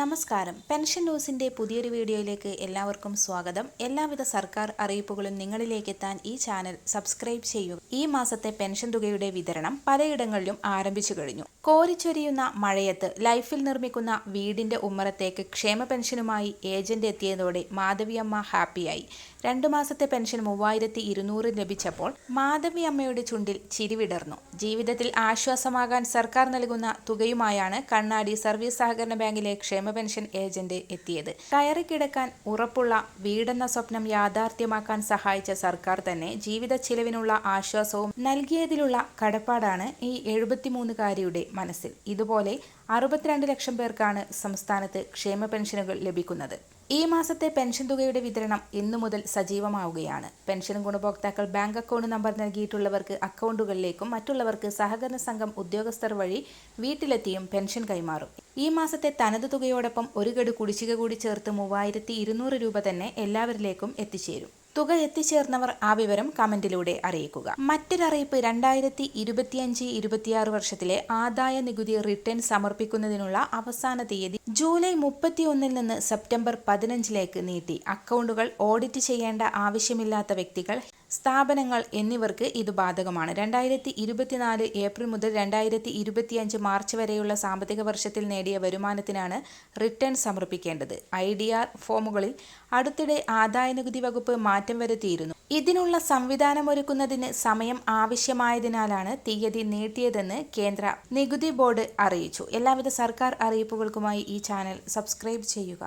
നമസ്കാരം. പെൻഷൻ ന്യൂസിന്റെ പുതിയൊരു വീഡിയോയിലേക്ക് എല്ലാവർക്കും സ്വാഗതം. എല്ലാവിധ സർക്കാർ അറിയിപ്പുകളും നിങ്ങളിലേക്ക് എത്താൻ ഈ ചാനൽ സബ്സ്ക്രൈബ് ചെയ്യുക. ഈ മാസത്തെ പെൻഷൻ തുകയുടെ വിതരണം പലയിടങ്ങളിലും ആരംഭിച്ചു കഴിഞ്ഞു. കോരിച്ചൊരിയുന്ന മഴയത്ത് ലൈഫിൽ നിർമ്മിക്കുന്ന വീടിന്റെ ഉമ്മറത്തേക്ക് ക്ഷേമ പെൻഷനുമായി ഏജന്റ് എത്തിയതോടെ മാധവിയമ്മ ഹാപ്പിയായി. രണ്ടു മാസത്തെ പെൻഷൻ മൂവായിരത്തി ഇരുന്നൂറ് ലഭിച്ചപ്പോൾ മാധവിയമ്മയുടെ ചുണ്ടിൽ ചിരിവിടർന്നു ജീവിതത്തിൽ ആശ്വാസമാകാൻ സർക്കാർ നൽകുന്ന തുകയുമായാണ് കണ്ണാടി സർവീസ് സഹകരണ ബാങ്കിലെ ക്ഷേമ പെൻഷൻ ഏജന്റ് എത്തിയത്. കയറി കിടക്കാൻ ഉറപ്പുള്ള വീടെന്ന സ്വപ്നം യാഥാർത്ഥ്യമാക്കാൻ സഹായിച്ച സർക്കാർ തന്നെ ജീവിത ചിലവിനുള്ള ആശ്വാസവും നൽകിയതിലുള്ള കടപ്പാടാണ് ഈ എഴുപത്തിമൂന്നുകാരിയുടെ മനസ്സിൽ. ഇതുപോലെ അറുപത്തിരണ്ട് ലക്ഷം പേർക്കാണ് സംസ്ഥാനത്ത് ക്ഷേമ പെൻഷനുകൾ ലഭിക്കുന്നത്. ഈ മാസത്തെ പെൻഷൻ തുകയുടെ വിതരണം ഇന്നു മുതൽ സജീവമാവുകയാണ്. പെൻഷൻ ഗുണഭോക്താക്കൾ ബാങ്ക് അക്കൗണ്ട് നമ്പർ നൽകിയിട്ടുള്ളവർക്ക് അക്കൗണ്ടുകളിലേക്കും മറ്റുള്ളവർക്ക് സഹകരണ സംഘം ഉദ്യോഗസ്ഥർ വഴി വീട്ടിലെത്തിയും പെൻഷൻ കൈമാറും. ഈ മാസത്തെ തനത് തുകയോടൊപ്പം ഒരു ഗഡു കുടിശ്ശിക കൂടി ചേർത്ത് മൂവായിരത്തി ഇരുന്നൂറ് രൂപ തന്നെ എല്ലാവരിലേക്കും എത്തിച്ചേരും. തുക എത്തിച്ചേർന്നവർ ആ വിവരം കമന്റിലൂടെ അറിയിക്കുക. മറ്റൊരറിയിപ്പ് രണ്ടായിരത്തി ഇരുപത്തിയഞ്ച് ഇരുപത്തിയാറ് വർഷത്തിലെ ആദായ നികുതി റിട്ടേൺ സമർപ്പിക്കുന്നതിനുള്ള അവസാന തീയതി ജൂലൈ മുപ്പത്തിയൊന്നിൽ നിന്ന് സെപ്റ്റംബർ പതിനഞ്ചിലേക്ക് നീട്ടി. അക്കൗണ്ടുകൾ ഓഡിറ്റ് ചെയ്യേണ്ട ആവശ്യമില്ലാത്ത വ്യക്തികൾ സ്ഥാപനങ്ങൾ എന്നിവർക്ക് ഇത് ബാധകമാണ്. രണ്ടായിരത്തി ഇരുപത്തിനാല് ഏപ്രിൽ മുതൽ രണ്ടായിരത്തി ഇരുപത്തിയഞ്ച് മാർച്ച് വരെയുള്ള സാമ്പത്തിക വർഷത്തിൽ നേടിയ വരുമാനത്തിനാണ് റിട്ടേൺ സമർപ്പിക്കേണ്ടത്. ഐ ഡി ആർ ഫോമുകളിൽ അടുത്തിടെ ആദായനികുതി വകുപ്പ് മാറ്റം വരുത്തിയിരുന്നു. ഇതിനുള്ള സംവിധാനമൊരുക്കുന്നതിന് സമയം ആവശ്യമായതിനാലാണ് തീയതി നീട്ടിയതെന്ന് കേന്ദ്ര നികുതി ബോർഡ് അറിയിച്ചു. എല്ലാവിധ സർക്കാർ അറിയിപ്പുകൾക്കുമായി ഈ ചാനൽ സബ്സ്ക്രൈബ് ചെയ്യുക.